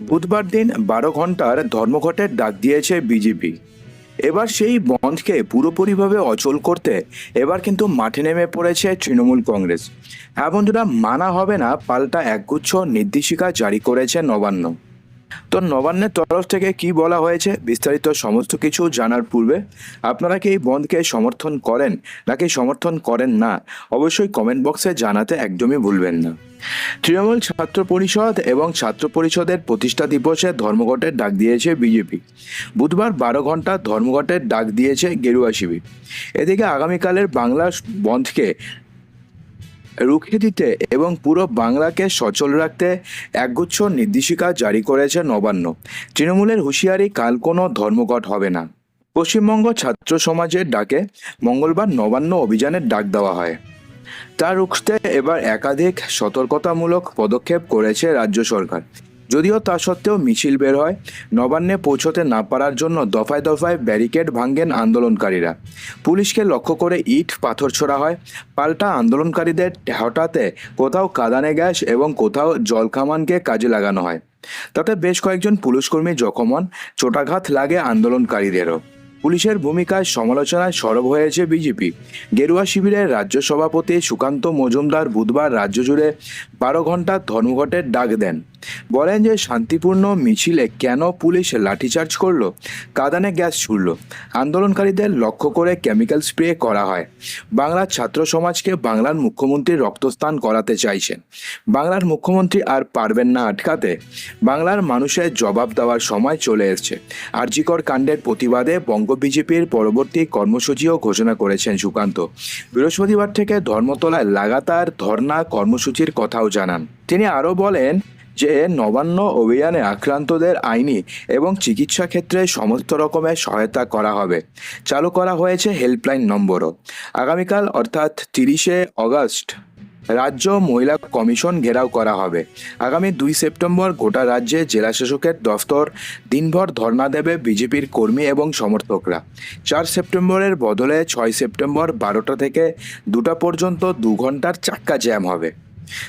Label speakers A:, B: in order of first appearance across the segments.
A: বুধবার দিন বারো ঘণ্টার ধর্মঘটের ডাক দিয়েছে বিজেপি। এবার সেই বন্ধকে পুরোপুরিভাবে অচল করতে এবার কিন্তু মাঠে নেমে পড়েছে তৃণমূল কংগ্রেস। হ্যাঁ বন্ধুরা, মানা হবে না, পাল্টা একগুচ্ছ নির্দেশিকা জারি করেছে নবান্ন। তো নবান্নের তরফ থেকে কি বলা হয়েছে? বিস্তারিত সমস্ত কিছু জানার পূর্বে আপনারা কি এই বন্ধকে সমর্থন করেন নাকি সমর্থন করেন না? অবশ্যই কমেন্ট বক্সে জানাতে একদমই ভুলবেন না। তৃণমূল ছাত্র পরিষদ এবং ছাত্র পরিষদের প্রতিষ্ঠা দিবসে ধর্মঘটের ডাক দিয়েছে বিজেপি। বুধবার বারো ঘণ্টা ধর্মঘটের ডাক দিয়েছে গেরুয়া শিবির। এদিকে আগামীকালের বাংলা বন্ধকে রুখে দিতে এবং পুরো বাংলাকে সচল রাখতে একগুচ্ছ নির্দেশিকা জারি করেছে নবান্ন। তৃণমূলের হুঁশিয়ারি, কাল কোনো ধর্মঘট হবে না। পশ্চিমবঙ্গ ছাত্র সমাজের ডাকে মঙ্গলবার নবান্ন অভিযানের ডাক দেওয়া হয়। তা রুখতে এবার একাধিক সতর্কতামূলক পদক্ষেপ করেছে রাজ্য সরকার। যদিও তা সত্ত্বেও মিছিল বের হয়। নবান্নে পৌঁছতে না পারার জন্য দফায় দফায় ব্যারিকেড ভাঙ্গেন আন্দোলনকারীরা। পুলিশকে লক্ষ্য করে ইট পাথর ছোড়া হয়। পাল্টা আন্দোলনকারীদের হঠাতে কোথাও কাদানে গ্যাস এবং কোথাও জলকামানকে কাজে লাগানো হয়। তাতে বেশ কয়েকজন পুলিশকর্মী জখম হন। চোটাঘাত লাগে আন্দোলনকারীদেরও। পুলিশের ভূমিকায় সমালোচনায় সরব হয়েছে বিজেপি। গেরুয়া শিবিরের রাজ্য সভাপতি সুকান্ত মজুমদার বুধবার রাজ্য জুড়ে বারো ঘণ্টা ধর্মঘটের ডাক দেন। বলেন যে শান্তিপূর্ণ মিছিলে কেন পুলিশ লাঠিচার্জ করল? কাদানে গ্যাস ছুড়ল। আন্দোলনকারীদের লক্ষ্য করে কেমিক্যাল স্প্রে করা হয়। বাংলার ছাত্র সমাজকে বাংলার মুখ্যমন্ত্রী রক্তস্থান করাতে চাইছেন। বাংলার মুখ্যমন্ত্রী আর পারবেন না আটকাতে। বাংলার মানুষের জবাব দেওয়ার সময় চলে এসছে। আরজিকর কাণ্ডের প্রতিবাদে বঙ্গ বিজেপির পরবর্তী কর্মসূচিও ঘোষণা করেছেন সুকান্ত। বৃহস্পতিবার থেকে ধর্মতলায় লাগাতার ধর্না কর্মসূচির কথাও জানান। তিনি আরও বলেন যে নবান্ন অভিযানে আক্রান্তদের আইনি এবং চিকিৎসা ক্ষেত্রে সমস্ত রকমের সহায়তা করা হবে। চালু করা হয়েছে হেল্পলাইন নম্বরও। আগামীকাল অর্থাৎ তিরিশে অগস্ট রাজ্য মহিলা কমিশন ঘেরাও করা হবে। আগামী দুই সেপ্টেম্বর গোটা রাজ্যে জেলা শাসকের দফতর দিনভর ধর্ণা দেবে বিজেপির কর্মী এবং সমর্থকরা। চার সেপ্টেম্বরের বদলে ছয় সেপ্টেম্বর বারোটা থেকে দুটা পর্যন্ত দু ঘণ্টার চাক্কা জ্যাম হবে।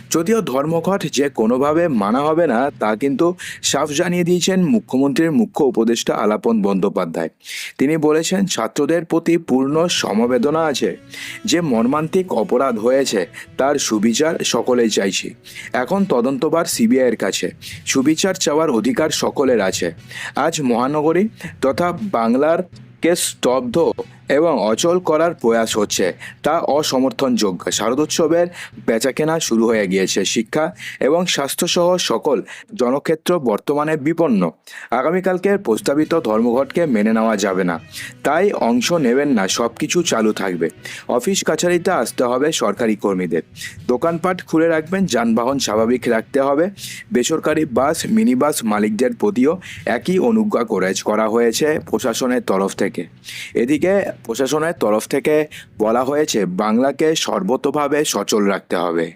A: যদিও ধর্মঘট যে কোনোভাবে মানা হবে না, তা কিন্তু সাফ জানিয়ে দিয়েছেন মুখ্যমন্ত্রীর মুখ্য উপদেষ্টা আলাপন বন্দ্যোপাধ্যায়। তিনি বলেছেন, ছাত্রদের প্রতি পূর্ণ সমবেদনা আছে। যে মর্মান্তিক অপরাধ হয়েছে, তার সুবিচার সকলেই চাইছি। এখন তদন্তবার সিবিআইয়ের কাছে। সুবিচার চাওয়ার অধিকার সকলের আছে। আজ মহানগরী তথা বাংলার কে স্তব্ধ এবং অচল করার প্রয়াস হচ্ছে। তা অসমর্থনযোগ্য। শারদোৎসবের বেচাকেনা শুরু হয়ে গিয়েছে শিক্ষা এবং স্বাস্থ্যসহ সকল জনক্ষেত্র বর্তমানে বিপন্ন। আগামীকালকের প্রস্তাবিত ধর্মঘটকে মেনে নেওয়া যাবে না। তাই অংশ নেবেন না সব কিছু চালু থাকবে। অফিস কাছারিতে আসতে হবে সরকারি কর্মীদের। দোকানপাট খুলে রাখবেন, যানবাহন স্বাভাবিক রাখতে হবে। বেসরকারি বাস মিনি বাস মালিকদের প্রতিও একই অনুজ্ঞা করে করা হয়েছে প্রশাসনের তরফ থেকে। এদিকে প্রশাসনের তরফ থেকে বলা হয়েছে, বাংলাকে সর্বতভাবে সচল রাখতে হবে।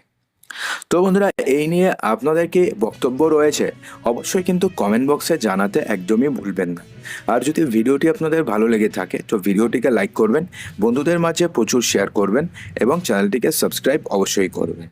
A: তো বন্ধুরা, এই নিয়ে আপনাদের কি বক্তব্য রয়েছে? অবশ্যই কিন্তু কমেন্ট বক্সে জানাতে একদমই ভুলবেন না। আর যদি ভিডিওটি আপনাদের ভালো লেগে থাকে, তো ভিডিওটিকে লাইক করবেন, বন্ধুদের মাঝে প্রচুর শেয়ার করবেন এবং চ্যানেলটিকে সাবস্ক্রাইব অবশ্যই করবেন।